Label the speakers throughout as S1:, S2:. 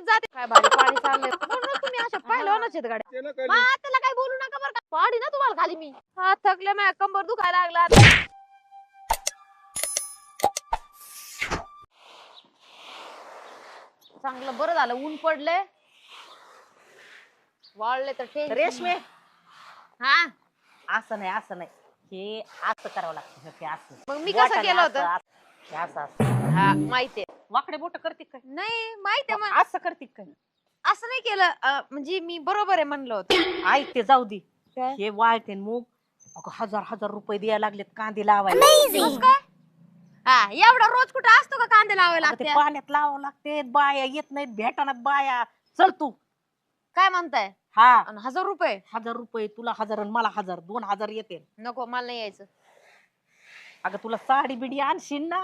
S1: घेऊनच जाते. काय भारी पाणी चाललंय. म्हणून तुम्ही अशा पहिलवानच आहेत गाड्या.
S2: ते ना
S1: मग
S2: खाली.
S1: आता काय बोलू नका बरं का. पाडी ना तुम्हाला खाली मी. हा थकले माझ्या कंबर दुखायला लागला आता. चांगलं बरं झालं ऊन पडले वाळले तर टेन्शन
S3: रेशमे.
S1: हा?
S3: असं नाही असं नाही. हे असं करावं लागतं. हे असं.
S1: मग मी कसं
S3: बोटाने
S1: केलं
S3: असं,
S1: होतं?
S3: असं, हे असं असं.
S1: हा माहितीये.
S3: वाकडे बोट करते काय?
S1: नाही माहितीये मग
S3: असं करते काय?
S1: असं नाही केलं अं, म्हणजे मी बरोबर आहे म्हणलं होतं.
S3: ऐक ते जाऊ दे.
S1: काय?
S3: हे वाळते न मूग अगं हजार हजार रुपये द्यायला लागलेत कांदे लावायला.
S1: काय? हा एवढा रोज कुठं असतो का कांदे लावायला
S3: अगं ते
S1: लागते?
S3: पाण्यात लावावं लागते बाया येत नाहीत भेटानात बाया. चल तू.
S1: काय म्हणताय?
S3: हा.
S1: आणि हजार रुपये?
S3: हजार रुपये तुला हजार आणि मला हजार दोन हजार येते.
S1: नको मला नाही यायचं.
S3: अगं तुला साडी बिडी आणशील ना?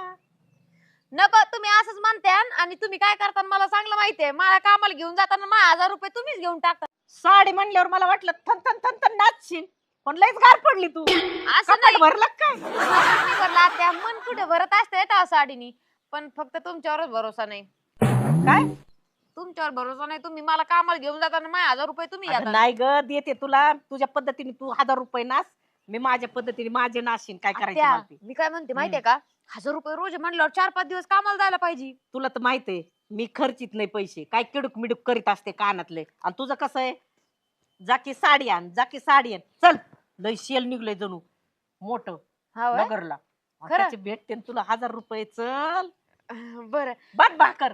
S1: नको तुम्ही असंच म्हणते आणि तुम्ही काय करता मला चांगलं माहितीये मला कामाला घेऊन जाताना माझे हजार रुपये तुम्हीच घेऊन टाकता.
S3: साडी म्हणल्यावर मला वाटलं थन थन थन थन नाचशील. पण लईच गार पडली तू.
S1: असं नाही.
S3: भरलं काय
S1: नाही भरला मन कुठे भरत असते त्या साडीनी. पण फक्त तुमच्यावरच भरोसा नाही.
S3: काय?
S1: तुमच्यावर भरोसा नाही. तुम्ही मला कामाला घेऊन जाताना माझे हजार रुपये तुम्ही
S3: अगं
S1: घेता.
S3: नाही ग. देते तुला. तुझ्या पद्धतीने तू हजार रुपये नास. मी माझ्या पद्धतीने माझे नाशीन. काय करायचं
S1: आत्या,
S3: मला ते.
S1: मी काय म्हणते माहितीये का? हजार रुपये रोज आहे म्हणल्यावर चार पाच दिवस कामाला जायला पाहिजे.
S3: तुला तर माहीत आहे मी खर्चित नाही पैसे. काय किडूक मिडूक करीत असते कानातले. आणि तुझं कसं आहे? जाकी साडी आण जाकी साडी आण. चल लय शेल निघलंय जणू. मोठ
S1: हा व्हय?
S3: नगरला. आणि
S1: खरं?
S3: त्याचे भेटते न तुला हजार रुपये चल.
S1: बरं.
S3: बघ भाकर.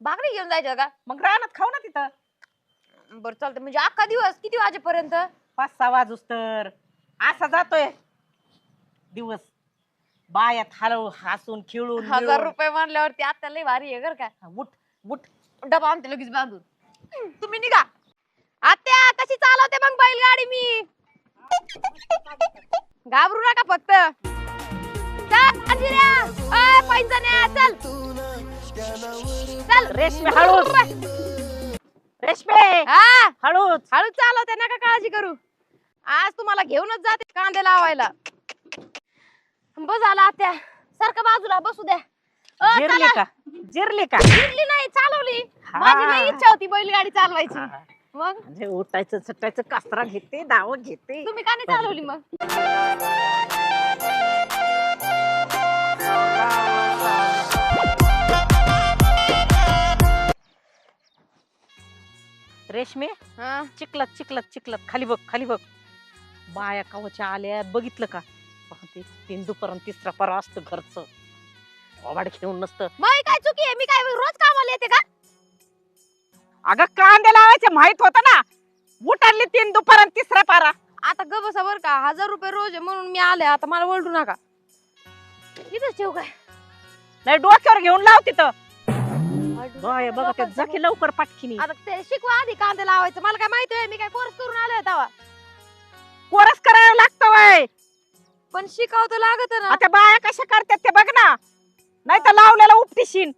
S1: भाकरी घेऊन जायचं का?
S3: मग रानात खाऊ ना तिथं.
S1: बरं चालतं म्हणजे अख्खा दिवस किती वाजेपर्यंत?
S3: पाच सहा वाजूस तर. असा जातोय. दिवस. बायात हलव हसून खेळून
S1: हजार
S3: मिळून.
S1: रुपये म्हणल्यावरती आता लय भारी आहे बर का.
S3: उठ उठ.
S1: डबा आणते लगेच बांधून. तुम्ही निघा. आत्या कशी चालवते मग बैलगाडी मी? घाबरू नका फक्त. चल अंजिऱ्या अय पैंजण्या चल. चल.
S3: रेशमे हळूच. रेशमे.
S1: हा.
S3: हळूच.
S1: हळू चालवते नका काळजी करू. आज तुम्हाला घेऊनच जाते कांदे लावायला. बस झाला आत्या. सारखं बाजूला बसू द्या. अ,
S3: जिरले
S1: चला.
S3: का? जिरले का?
S1: फिरली नाही चालवली.
S3: हा.
S1: माझी लई इच्छा होती बैलगाडी चालवायची. मग?
S3: म्हणजे उठायचं सटायचं कास्त्रा घेते दाव घेते.
S1: तुम्ही का नाही चालवली मग?
S3: रेशमे
S1: हा.
S3: चिकलत चिकलत चिकलत खाली बघ खाली बघ. बाया कावच्या आल्यात बघितलं का? तीन दुपारून तिसरा परा असतं घरचं. वाड घेऊन नसतं.
S1: मग काय चुकी आहे? मी काय रोज कामाला येते का?
S3: अगं कांदे लावायचे माहीत होत ना? उठाडली तीन दुपारून तिसरा पारा.
S1: आता ग बसा बर का. हजार रुपये रोज आहे म्हणून मी आले. आता मला ओरडू नका. इथंच ठेवू काय?
S3: नाही डोक्यावर घेऊन लाव तिथं. बाय बघा त्या जखी लवकर पाटकीनी.
S1: आता ते शिकवा आधी कांदे लावायचं. मला काय माहिती आहे? मी काय कोर्स करून आलोय तेव्हा.
S3: कोरस करायला लागतं वय
S1: पण शिकाव तर लागत ना.
S3: आता बाया कशा करतात ते बघ ना. नाही तर लावलेला उपटिशीन.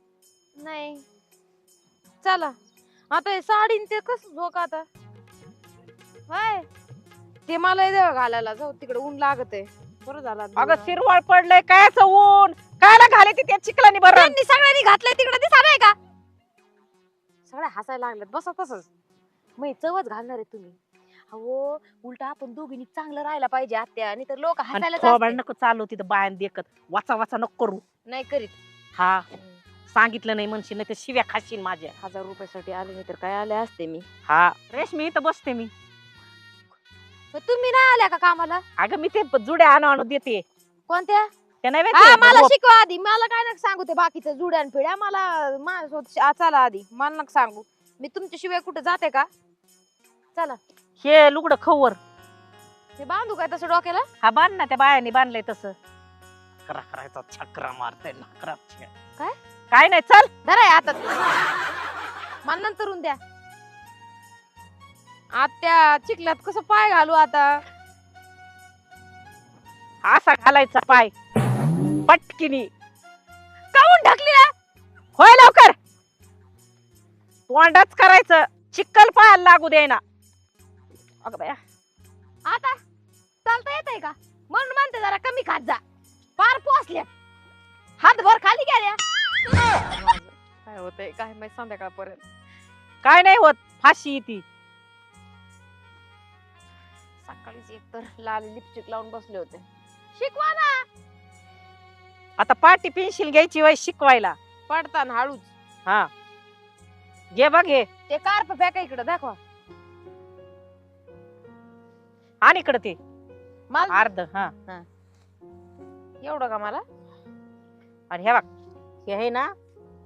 S1: नाही. चला. आता हे साडीन ते कस झोक आता? हाय. ते मला देवा घालायला जाऊ तिकडे ऊन लागत आहे. बरं झालं
S3: अगं
S1: दिवस.
S3: शिरवाळ पडलंय काय ऊन? कायला घाले ती त्या चिखलानी बरं
S1: त्यांनी सगळ्यांनी घातलंय तिकडे दिसा नाही का? सगळ्या हसायला लागलेत बसा तसंच. मग चवच घालणार आहे तुम्ही. अहो उलट आपण दोघींनी चांगलं राहायला पाहिजे आत्या आणि तर लोक
S3: आणि
S1: हसायला
S3: थोबाड नको चालू तिथं बायान देखत. वाचा वाचा नको करू.
S1: नाही करीत.
S3: हा. सांगितलं नाही म्हणशील नाही तर शिव्या खाशील माझ्या.
S1: हजार रुपयासाठी आले नाही तर काय आले असते मी?
S3: हा. रेशमी इथं बसते मी.
S1: पण तुम्ही नाही आल्या का कामाला?
S3: अगं मी ते जुड्या आणू आणू देते.
S1: कोणत्या?
S3: त्या नाही
S1: हा मला. शिकवा आधी. मला काय नका सांगू ते बाकीचं जुड्यान पिढ्या. मला माझ्यासोबत शा- चला आधी. मला नका सांगू. मी तुमच्याशिवाय कुठे जाते का? चला.
S3: हे लुगडं खवर.
S1: ते बांधू काय तसं डोक्याला?
S3: हा बांध ना त्या बायाने बांधलंय तसं. करा करायचा छकरा मारताय नकरा
S1: काय?
S3: काय नाही चल.
S1: धरा हे हातात मला नंतरून द्या. आत्या चिखलात कसं पाय घालू आता?
S3: असा घालायचा पाय. पटकिनी.
S1: काऊन ढकली ना
S3: होय लवकर. तोंडाच करायचं. चिक्कल पायाला लागू दे ना अगं बाया.
S1: आता चालता येत आहे का? म्हणून म्हणते जरा कमी खात जा. पार पोचल्या हात भर खाली गेल्या. काय होतंय? काय माहीत संध्याकाळपर्यंत.
S3: काय नाही होत. फाशी येते
S1: सकाळीच एक तर लाल लिपस्टिक लावून बसले होते. शिकवा ना.
S3: आता पाटी पेन्सिल घ्यायची वय शिकवायला.
S1: पडताना हळूच.
S3: हा. घे बघ हे.
S1: ते कार्प फेका इकडे दाखवा.
S3: आणि इकडं ते.
S1: मला
S3: अर्ध हा.
S1: एवढं का मला?
S3: आणि हे बघ. हे आहे ना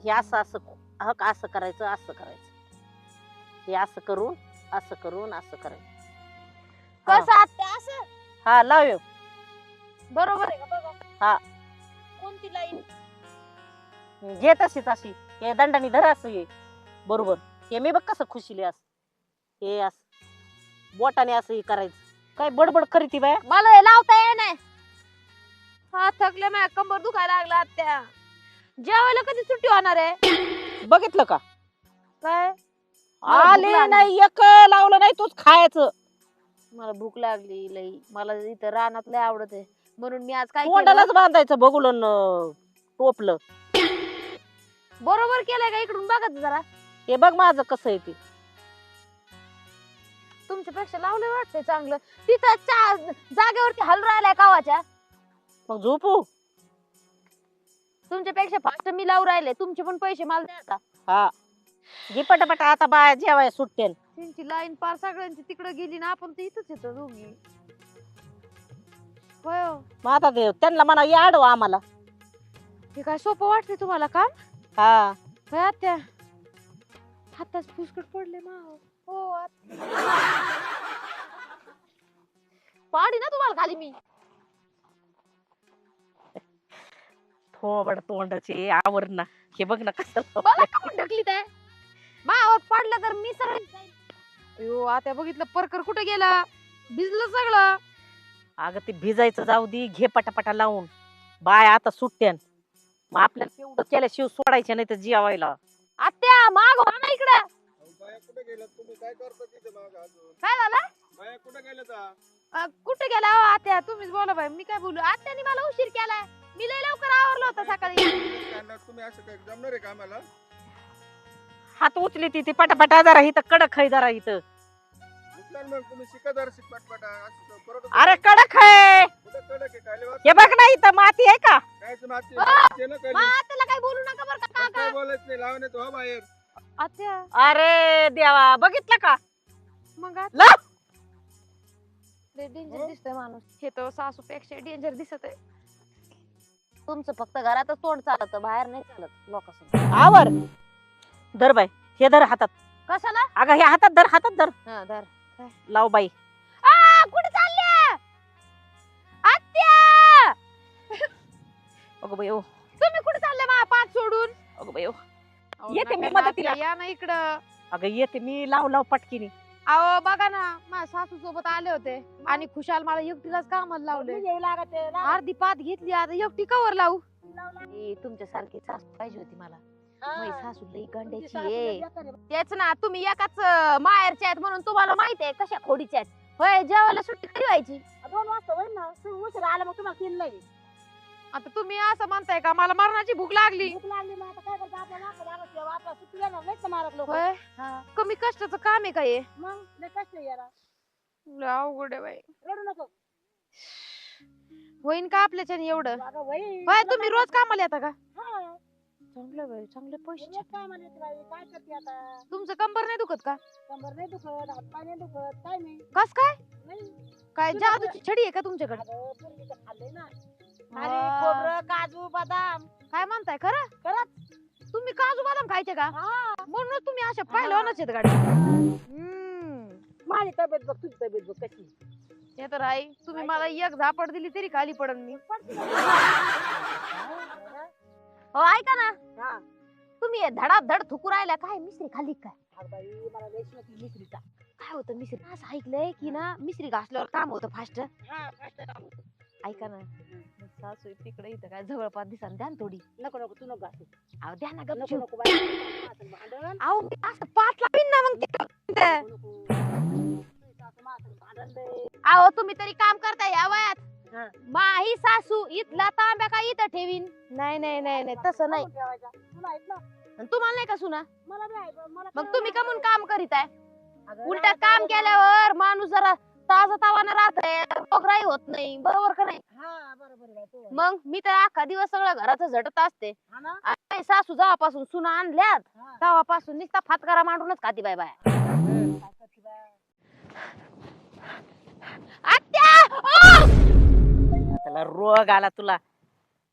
S3: हे असं असं हक असं करायचं असं करायचं. हे असं करून असं करून असं करायचं.
S1: कसं आत्या असं?
S3: हा लाव.
S1: बरोबर आहे का? बघा.
S3: हा.
S1: कोणती लाईन?
S3: घे तशीच अशी हे दंडानी धर असं हे. बरोबर. हे मी बघ कसं खुशीले असं. हे असं. बोटाने असं हे करायचं. काय बडबड करीती बाय?
S1: मला हे लावता ये नाही हा थकले माझ्या कंबर दुखायला लागला आत्या. जेवायला कधी सुट्टी होणार आहे?
S3: बघितलं का?
S1: काय? मला भूक
S3: आले
S1: लागली.
S3: नाही एक लावलं नाही तूच खायचं.
S1: मला भूक लागली लई. मला इथं रानात लय आवडत आहे. म्हणून मी आज काय केलं?
S3: तोंडालाच बांधायचं बघुलन टोपलं.
S1: बरोबर केलंय का? इकडून बघत जरा.
S3: हे बघ माझं कसं आहे ते.
S1: तुमच्यापेक्षा लावले वाटते चांगलं. तिथं चा जागेवरती हल राहिलाय कावाच्या.
S3: मग झोपू.
S1: तुमच्यापेक्षा फास्ट मी लावून राहिले. तुमचे पण पैसे मला द्या आता.
S3: हा. घे पटापटा आता बाया जेवाय सुटते
S1: त्यांची लाईन पार सगळ्यांची तिकडे गेली ना आपण तर इथंच येतो दोघी. होय हो.
S3: मग आता ते त्यांना म्हणा या आडवा आम्हाला.
S1: हे काय सोपं वाटते तुम्हाला काम?
S3: हा.
S1: होय आत्या. हाताच फुसकट पडले मा हो. पाडी ना तुम्हाला खाली मी.
S3: थोबड तोंडाचे आवरण हे बघ ना कसं
S1: मला ढकलीत आहे? मावर पडलं तर मी सरळ अयो आता बघितलं परकर कुठे गेला? भिजलं सगळं.
S3: अगं ते भिजायचं जाऊ दे घे पटापटा लावून. बाय आता सुट्ट्यान. मग आपल्याला तेवढं केल्याशिवाय सोडायच्या नाही तर जेवायला.
S1: आत्या माग ना इकडं.
S2: बाया कुठे तुम्ही काय करता तिथे माग अजून?
S1: काय झालं?
S2: बाया कुठे?
S1: अ, कुठे गेला हो आत्या? तुम्हीच बोला बाई मी काय बोलू? आत्याने मला उशीर केलाय. मी लय लवकर आवरलो होतं सकाळी.
S2: तुम्ही असं काय जमणार आहे का आम्हाला?
S3: हात उचली ती ती पटापटा जरा इथं कडक आहे जरा इथं.
S2: उचला ना मग तुम्ही असं तर परत
S3: अरे कडक आहे.
S2: कुठे कडक आहे? काय लय
S3: हे बघ ना इथं माती आहे का!
S2: मातीचे ना खाली.
S1: मग आत्याला काय बोलू नका बरं का
S2: काय
S1: काका.
S2: बोलायचं नाही लावणे तो हो बाहेर.
S1: आत्या.
S3: अरे देवा बघितलं का?
S1: मग
S3: ला!
S1: डेंजर? दिसतोय माणूस. हे तर सासू पेक्षा डेंजर दिसत आहे तुमचं फक्त घरातच तोंड चालत बाहेर नाही चालत लोकांसमोर.
S3: आवर धर बाई हे धर हातात.
S1: कशाला?
S3: अगं हे हातात धर हातात धर.
S1: हा धर.
S3: लाव बाई.
S1: आ कुठे चालल्या? आत्या!
S3: अगं बाई ओ.
S1: तुम्ही कुठे चालले मा पाच सोडून?
S3: अगं बाई ओ.
S1: अहो,
S3: येते मी
S1: नका ना
S3: मदतीला.
S1: या ना इकडं.
S3: अगं येते मी. लाव लाव पटकीने.
S1: अहो बघा ना माझ्या सासू सोबत आले होते आणि खुशाल मला एकटीलाच कामाला लावले अर्धी पात घेतली आता एकटी कवर लावू? ए, तुमच्यासारखी सासू पाहिजे होती मला. माझी सासू लई गंड्याची आहे. तेच ना तुम्ही एकाच अं, माहेरच्या आहेत म्हणून तुम्हाला माहिती आहे कशा खोडीच्या आहेत. होय जेवायला सुट्टी कधी व्हायची?
S3: दोन वाजता होईल ना. उशीर आला मग तुम्हाला तीन नाही
S1: आता तुम्ही असं म्हणताय का? मला मरणाची भूक लागली.
S3: भूक लागली मग आता काय करतो आपल्याला आपला सुट्टी देणार नाही मारत लोक?
S1: होय? कमी कष्टाचं काम आहे का हे?
S3: मग लय कष्ट आहे याला.
S1: लय अवघड आहे बाई.
S3: रडू नको.
S1: होईन का आपल्याच्याने एवढं. होय तुम्ही रोज कामाला येता का?
S3: हा.
S1: चांगलं बाई चांगले पैसे
S3: रोज कामाला येते बाई. काय करते आता?
S1: तुमचं कंबर नाही दुखत का?
S3: कंबर नाही दुखत हातपाय नाही दुखत काय नाही.
S1: कस काय?
S3: नाही.
S1: काय जादूची छडी आहे का तुमच्याकडे?
S3: अगं, पूर्वीचं खाल्लंय ना. अरे खोबरं काजू बदाम.
S1: काय म्हणताय खरं?
S3: खरंच.
S1: तुम्ही काजू बदाम खायचे का?
S3: हा.
S1: म्हणूनच तुम्ही अशा पहिलवानच आहेत गाडी. हम्म.
S3: माझी तब्येत बघ तुझी तब्येत बघ कशी
S1: ते तर आहे. तुम्ही मला एक झापड दिली तरी खाली पडन मी. हो ऐका ना.
S3: हा.
S1: तुम्ही हे धडाधड थुकू राहिल्या काय? मिश्री खाली काय?
S3: बाई मला
S1: काय होतं मिश्री? असं ऐकलंय की ना मिश्री घासल्यावर काम होतं फास्ट
S3: हा.
S1: ऐका ना. सासू आहे तिकडे इथं काय जवळपास दिसन द्या ना थोडी.
S3: नको नको तू नको घासू.
S1: अहो द्या ना
S3: नको
S1: गपचूप.
S3: नको बाई. माझं भांडण.
S1: अहो मी असं पाच लावीन ना मग तिथं.
S3: नको नको. तुझी सासू माझं भांडण लय.
S1: अहो तुम्ही तरी काम करताय या
S3: हा.
S1: वयात माही सासू इथला तांब्या काय इथं ठेवीन? नाही नाही नाही नाही तसं नाही.
S3: नको ठेवायचा. तुला ऐक ना?
S1: आणि तुम्हाला नाही का सुना?
S4: मला बी आहे, पण मला
S1: मग तुम्ही. कमून काम करीत आहे.
S4: अगं,
S1: उलट काम केल्यावर माणूस जरा ताजा तावानं राहतंय. रोगराई होत नाही. बरोबर का नाही?
S4: हा.
S1: मग मी तर अख्खा दिवस सगळं घराचं झटत असते.
S4: हा?
S1: आणि सासू जेव्हापासून सुना आणल्यात. तेव्हापासून नुसता फातकारा मांडूनच खाती बाय. बाय!
S3: त्याला रोग आला तुला.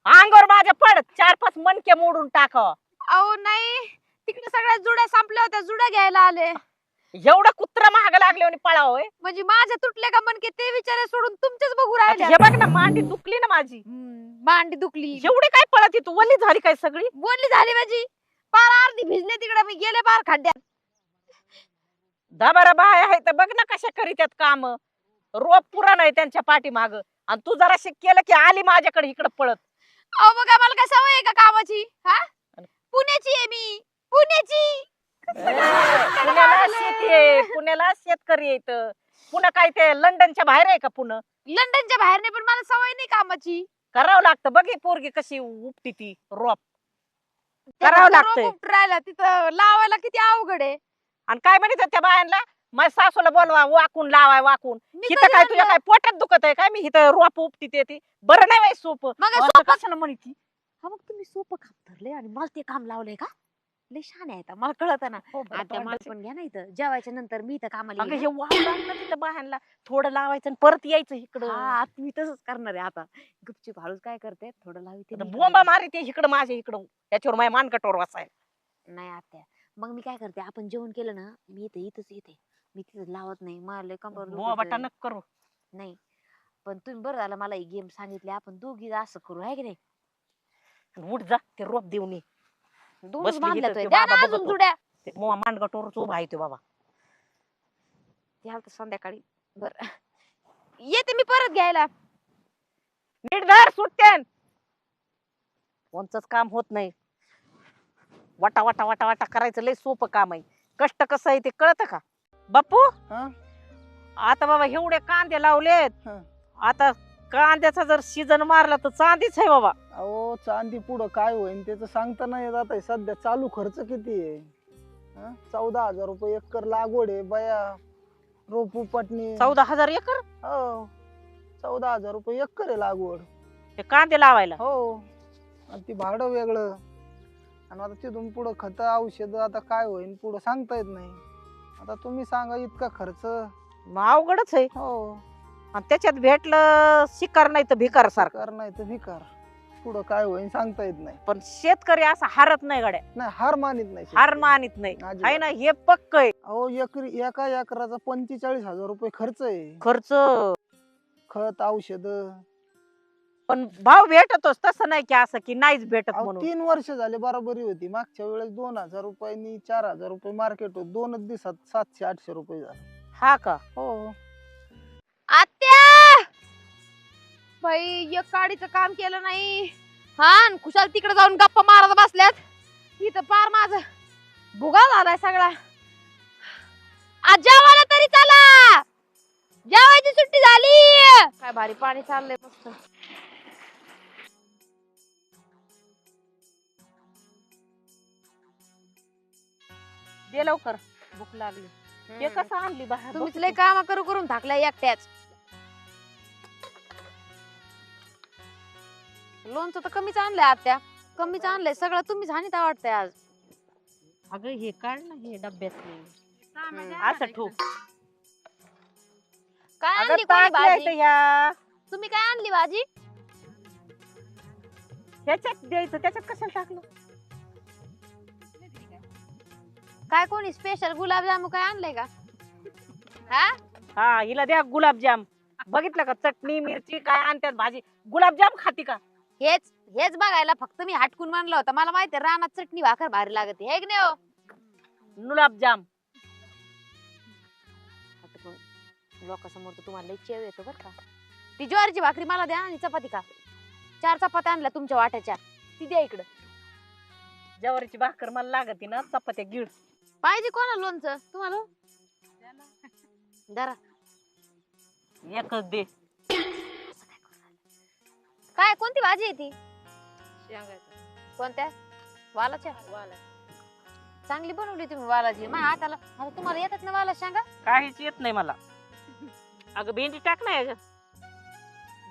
S3: अंगावर माझ्या पड. चार पाच मनके मोडून टाकाव
S1: अहो नाही. तिकडे सगळ्या जुड्या संपल्या होत्या. जुड्या घ्यायला आले.
S3: एवढा कुत्रा महाग लागले आणि पळाव.
S1: म्हणजे माझ्या तुटले का मनके ते विचारे सोडून तुमचेच बघू राहिले
S3: हे बघ ना मांडी दुखली ना माझी.
S1: मांडी दुखली.
S3: एवढी काय पळत तू? वल्ली झाली काय सगळी?
S1: बोलली झाली माझी. पार अर्धी भिजले तिकडे मी गेले पार खड्ड्यात.
S3: दबारा बाय आहे तर बघ ना कशा करीत्यात काम. रोप पुरा नाही त्यांच्या पाठीमाग. आणि तू जरा केलं की आली माझ्याकडे इकडे पळत.
S1: अहो बघा मला काय सवय आहे का कामाची? हा? पुण्याची आहे मी. पुण्याची.
S3: पुण्याला शेती आहे पुण्याला शेतकरी येत पुन्हा काय ते लंडनच्या बाहेर आहे का पुन्हा
S1: लंडनच्या बाहेर नाही पण मला सवय नाही कामाची.
S3: करावं लागतं. बघ ही पोरगी कशी उपटी ती रोप. करावं लागतंय.
S1: रोप उपटायला तिथं लावायला किती अवघड आहे.
S3: आणि काय म्हणत त्या बायांना? माझ्या सासूला बोलवा वाकून लावाय वाकून.
S1: मी
S3: हिथं
S1: कधी
S3: काय तुझ्या
S1: म्हणलं?
S3: काय पोटात दुखत आहे काय? मी हिथं रोप उपटी ते ती. बरं नाही बाई सोप.
S1: मग सोपं-
S3: कशाला म्हणती
S1: हा मग तुम्ही सोपं काम धरले आणि मला ते काम लावलंय का? लय छान आहे आता मला कळत ना. आता मला पण घ्या ना इथं जेवायच्या नंतर मी इथं कामाला
S3: अगं
S1: येईन,
S3: हे वाहून ना तिथं बायांना थोडं लावायचं आणि परत यायचं
S1: हा.
S3: इकडं.
S1: हा आता मी तसंच करणार आहे आता. गुपचूप हळूच काय करते थोडं लावते मी
S3: बोंबा. मारी ते इकडं माझ्या इकडं. त्याच्यावर माझ्या मानकटोर वाचायला
S1: नाही आत्या. मग मी काय करते आपण जेवण केलं ना मी इथं इथंच येते. मी तिथं लावत नाही. मला लय कंबर
S3: बोंबाटा
S1: दुखतंय.
S3: नक करू.
S1: नाही. पण तुम्ही बरं झालं मला गेम सांगितले. आपण दोघी असं करू आहे की नाही?
S3: आणि उठ जा ते रोप देऊन ये.
S1: दोनच
S3: बसली
S1: बांधल्या
S3: इथं,
S1: तो
S3: ते
S1: द्या ना
S3: बाबा
S1: अजून
S3: बघतो.
S1: जुड्या.
S3: ते मानगटोरच उभा आहे तो बाबा.
S1: संध्याकाळी. बर. येते मी परत घ्यायला.
S3: नीट धर सुटतेन कोणचंच काम होत नाही. वाटा वाटा वाटा वाटा करायचं लय सोपं काम आहे. कष्ट कसं आहे ते कळतं का? बापू
S2: हा?
S3: आता बाबा एवढे कांदे लावलेत.
S2: हा.
S3: आता कांद्याचा जर सीजन मारला तर चांदीच आहे बाबा.
S2: अहो चांदी पुढं काय होईल त्याचं सांगता नाही येत आता. सध्या चालू खर्च किती आहे? चौदा हजार रुपये एकर लागवड आहे बया. रोप उपटणी
S3: चौदा हजार एकर?
S2: हो. चौदा हजार रुपये एकर आहे लागवड.
S3: ते कांदे लावायला?
S2: हो. आणि ती भाडं वेगळं. आणि आता तिथून पुढं खत औषध आता काय होईल पुढं सांगता येत नाही. आता तुम्ही सांगा इतका खर्च.
S3: मग अवघडच आहे.
S2: हो.
S3: आणि त्याच्यात भेटलं शिकार नाही तर भिकार सारखं.
S2: कर नाही तर भिकार. पुढं काय होईल सांगता येत नाही.
S3: पण शेतकरी असा हारत नाही गड्या.
S2: नाही हार मानित नाही
S3: हार
S2: शेतकरी.
S3: मानित नाही.
S2: अजिबात.
S3: आहे ना हे पक्क आहे.
S2: अहो एकरी एका एकराचा पंचेचाळीस हजार रुपये खर्च आहे.
S3: खर्च.
S2: खत औषध.
S3: पण भाव भेटतोच तसं नाही की असं की नाहीच भेटत म्हणून.
S2: तीन वर्ष झाले बरोबरी होती. मागच्या वेळेस दोन हजार रुपयांनी चार हजार रुपये मार्केट होत. दोनच दिवसात सातशे आठशे रुपये झाले.
S3: हा का?
S2: हो.
S1: बाई एक काडीचं काम केलं नाही. हा खुशाल तिकडे जाऊन गप्पा मारत बसल्यात. इथं पार माझ. भुगा झालाय सगळा. आज जेवायला तरी चला. जेवायची सुट्टी झाली. काय भारी पाणी चाललंय मस्त.
S3: दे लवकर. भूक लागली. ते कसं आणली बाहेर?
S1: तुम्हीच
S3: बघ
S1: लय
S3: तू.
S1: काम करू करून थाकलाय एकट्याच. लोणचं तर कमीच आणलंय आत्या. कमीच आणलंय. सगळं तुम्हीच हानीत वाटतंय आज.
S3: अगं हे काढ ना हे डब्यातले.
S1: हम्म.
S3: असं ठोक.
S1: काय
S3: अगं
S1: आणली कोणी भाजी?
S3: ह्या.
S1: तुम्ही काय आणली भाजी?
S3: ह्याच्यात द्यायचं त्याच्यात कशाला टाकलं?
S1: काय कोणी स्पेशल गुलाबजामू काय आणलंय का? हा?
S3: हा हिला द्या गुलाबजाम. बघितलं का? चटणी मिरची काय आणतात भाजी? गुलाबजाम खाती का?
S1: हेच हेच बघायला फक्त मी हटकून मानलं होतं. मला माहिती आहे, रानात चटणी भाकर भारी लागते. हे की नाही हो?
S3: गुलाबजाम.
S1: हटकून. लोकांसमोर तर तुम्हाला लई चेव येतो बरं का. ती ज्वारीची भाकरी मला द्या आणि चपाती का चार चपात्या आणल्या तुमच्या वाट्याच्या. ती द्या इकडं.
S3: ज्वारीची भाकर मला लागते ना चपात्या गिळ
S1: पाहिजे कोणा लोणचं? तुम्हाला जरा
S3: एकच दे.
S1: काय कोणती भाजी आहे ती? कोणत्या? वालाच्या? चांगली बनवली तुम्ही वालाची. माझ्या हाताला आता तुम्हाला येतात ना वाला सांगा
S3: काहीच येत नाही मला. अगं भेंडी टाक नाही अगं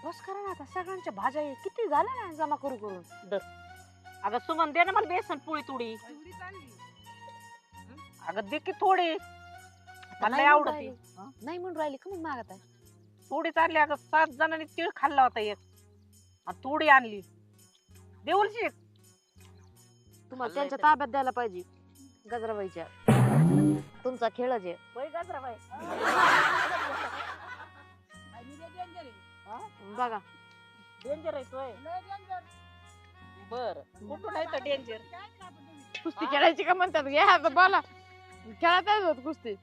S1: बस करा ना आता. सगळ्यांच्या भाज्या हे किती झाल्या ना जमा करू करून?
S3: अगं सुमन दे ना मला बेसन पोळी तुडी. अगं दे की थोडी. मला
S1: नाही
S3: लय
S1: म्हणून
S3: आवडती.
S1: राहिली. नाही म्हणून राहिली का मग मागत आहे
S3: थोडी चालली. अगं सात जणांनी तीळ खाल्ला होता एक. आणि थोडी आणली देऊलची
S1: तुम्हाला त्यांच्या
S3: तर.
S1: ताब्यात द्यायला पाहिजे. गजराबाईच्या. तुमचा खेळच आहे. बघा.
S3: डेंजर आहे तोय. बर. कुठून आहे तर डेंजर
S1: कुस्ती खेळायची का म्हणतात? घ्या आता बोला. खेळत होत कुस्ती.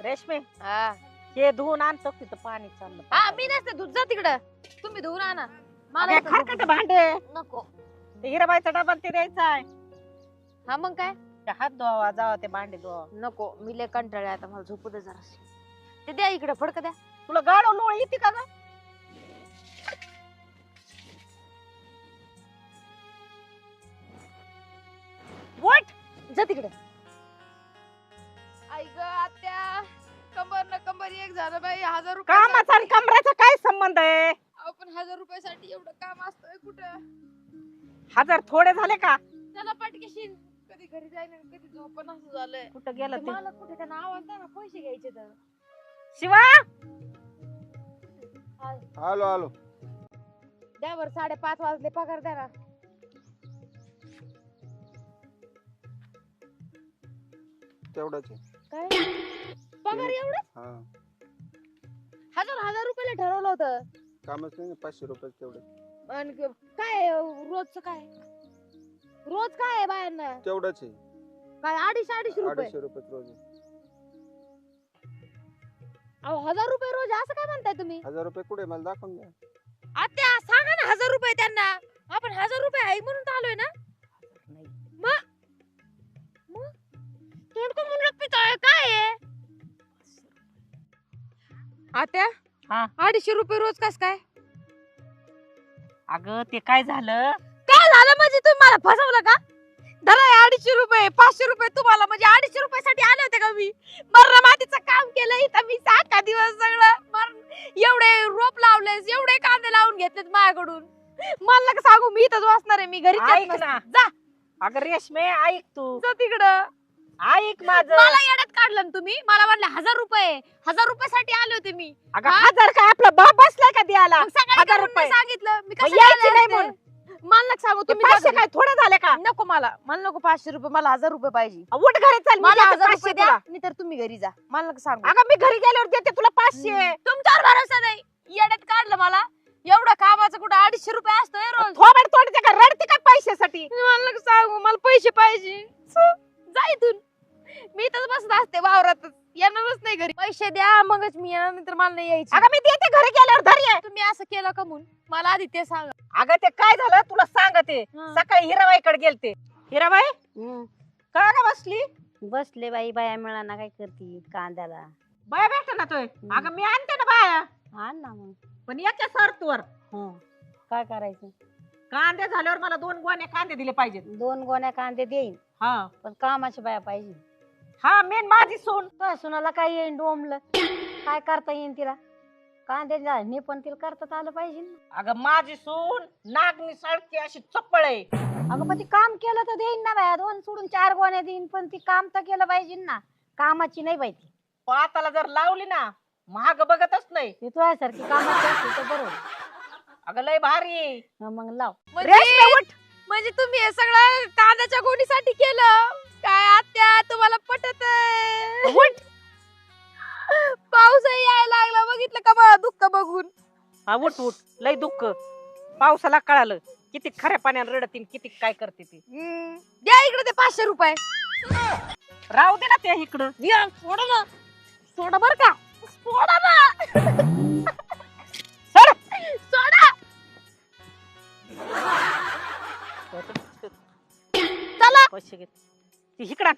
S3: रेशमे.
S1: हा.
S3: हे धुवून आणतो तिथं पाणी चाललं
S1: हा, मी नसते दूध जा तिकडं. तुम्ही धुवून आणा. मला
S3: खरकट भांडे.
S1: नको.
S3: ते हिराबाईचा डबा ते द्यायचा आहे.
S1: हा मग काय?
S3: ते हात धुवा जावा ते भांडे धुवा
S1: नको मी लय कंटाळे आता मला झोपू दे जरा ते द्या इकडे फडक द्या.
S3: तुला गाडव लोळ येते का ग? वट
S1: जा तिकडे. कंबर एक झालं बाई हजार रुपये
S3: कामाचा आणि कमराचा काय संबंध आहे?
S1: आपण हजार रुपयासाठी एवढं काम असतंय कुठं?
S3: हजार थोडे झाले का?
S1: त्याला पटकेशीन. कधी घरी जाईन आणि कधी झोपण असं झालंय.
S3: कुठं गेलं
S1: ते
S3: ते?
S1: मला कुठे त्यांना आवाज द्या ना पैसे घ्यायचे तर.
S3: शिवा!
S2: आलो आलो
S1: द्या बर साडेपाच वाजले पगार द्या ना.
S2: तेवढंच आहे.
S1: काय? पगार एवढं
S2: हा.
S1: हजार हजार रुपयाला ठरवलं होतं.
S2: कामच नाही पाचशे रुपये तेवढं.
S1: आणि क- काय रोजचं काय? रोज काय आहे बायांना?
S2: तेवढंच आहे.
S1: काय अडीचशे अडीचशे रुपये?
S2: अडीचशे रुपये रोज आहे.
S1: अहो हजार रुपये रोज असं काय म्हणताय तुम्ही?
S2: हजार रुपये कुठे मला दाखवून द्या.
S1: आत्या सांगा ना हजार रुपये त्यांना. आपण हजार रुपये आहे म्हणून तर आलोय ना. तोंड का म्हणून पितोय काय आहे? आत्या?
S3: हा.
S1: अडीचशे रुपये रोज कस काय?
S3: अगं ते काय झालं?
S1: काय झालं म्हणजे तुम्ही मला फसवलं का? धरा हे अडीचशे रुपये पाचशे रुपये तुम्हाला म्हणजे अडीचशे रुपयासाठी आले होते का मी? मरण मातीचं काम केलं इथं मी साखा दिवस सगळं. मरण एवढे रोप लावले एवढे कांदे लावून घेतलेत माझ्याकडून. मला नका सांगू मी इथंच वाचणार आहे मी घरी
S3: ऐक ना.
S1: जा.
S3: अगं रेशमे ऐक तू.
S1: तिकडं.
S3: ऐक माझं.
S1: मला येड्यात काढलं ना तुम्ही. मला म्हणले हजार रुपये. हजार रुपयासाठी आले होते मी.
S3: अगं हजार काय आपला बाप बसलाय का द्यायला?
S1: मग सकाळी
S3: हजार
S1: करून
S3: रुपये.
S1: सांगितलं. मी
S3: मग
S1: कशाला
S3: यायचे
S1: आले
S3: नाही? म्हणून.
S1: मला नका सांगू तुम्ही
S3: पाचशे. काय थोडे झाले का?
S1: नको मला. मला नको पाचशे रुपये. मला हजार रुपये पाहिजे.
S3: उठ घरी चल मी
S1: मला
S3: देते
S1: हजार
S3: पाचशे
S1: रुपये द्या.
S3: तुला.
S1: नाही तर तुम्ही घरी जा. मला नका सांगू.
S3: अगं मी घरी गेल्यावर देते तुला पाचशे.
S1: तुमच्यावर भरोसा नाही. येड्यात काढलं मला. एवढं कामाचं कुठं अडीचशे रुपये असतोय रोज.
S3: थोबड तोडते का? रडते का पैशासाठी?
S1: मला नका सांगू मला पैसे पाहिजे. जा इथून. असते वावरातच. येणारच नाही घरी. पैसे द्या मगच मी येणार नाही तर मला नाही यायची.
S3: अगं मी देते घरी गेल्यावर धर ये.
S1: तुम्ही असं केलं का म्हणून? मला आधी ते सांगा.
S3: अगं ते काय झालं? तुला सांगते.
S1: हा.
S3: सकाळी हिराबाईकडे गेलते. हिराबाई? का ग बसली?
S4: बसले बाई बाया मिळाना काय करती कांद्याला?
S3: बाया भेट ना तोय. अगं मी आणते ना बाया.
S4: आण ना मग.
S3: पण याच्या सरतवर
S4: हं. काय करायचं?
S3: कांदे झाल्यावर मला दोन गोणे कांदे दिले पाहिजेत.
S4: दोन गोण्या कांदे देईन.
S3: हा.
S4: पण कामाची बाया पाहिजे.
S3: हा मेन माझी सून.
S4: काय सुनाला काय येईन डोमलं? काय करता येईन तिला? कांदे झाडणी पण तिला करता आलं पाहिजे ना.
S3: अगं माझी सून नागनी सडकी अशी चप्पळ आहे.
S4: अगं पण ती काम केलं तर देईन ना बाया. दोन सोडून चार गोण्या देईन पण ती काम तर केलं पाहिजे ना. कामाची नाही बाई ती.
S3: पाताला जर लावली ना महाग बघतच नाही.
S4: ती तुझ्यासारखी कामाची असली तर बरोबर
S3: अगं लय भारी. आहे.
S4: मग लाव.
S3: रेशमे उठ.
S1: म्हणजे तुम्ही हे सगळं कांद्याच्या गोणीसाठी केलं? काय आत्या? तुम्हाला पटत पाऊसही यायला लागला. बघितलं का मला दुःख बघून?
S3: हा उठ उठ. लय दुःख. पावसाला कळालं. किती खऱ्या पाण्याने रडतीन किती काय करते ती.
S1: हम्म, द्या इकडे ते पाचशे रुपये.
S3: राहू दे ना त्या इकडं.
S1: द्या, सोडा ना. सोडा बर का. सोडा ना.
S3: सर
S1: सोडा. चला.
S3: पैसे घेत इकडं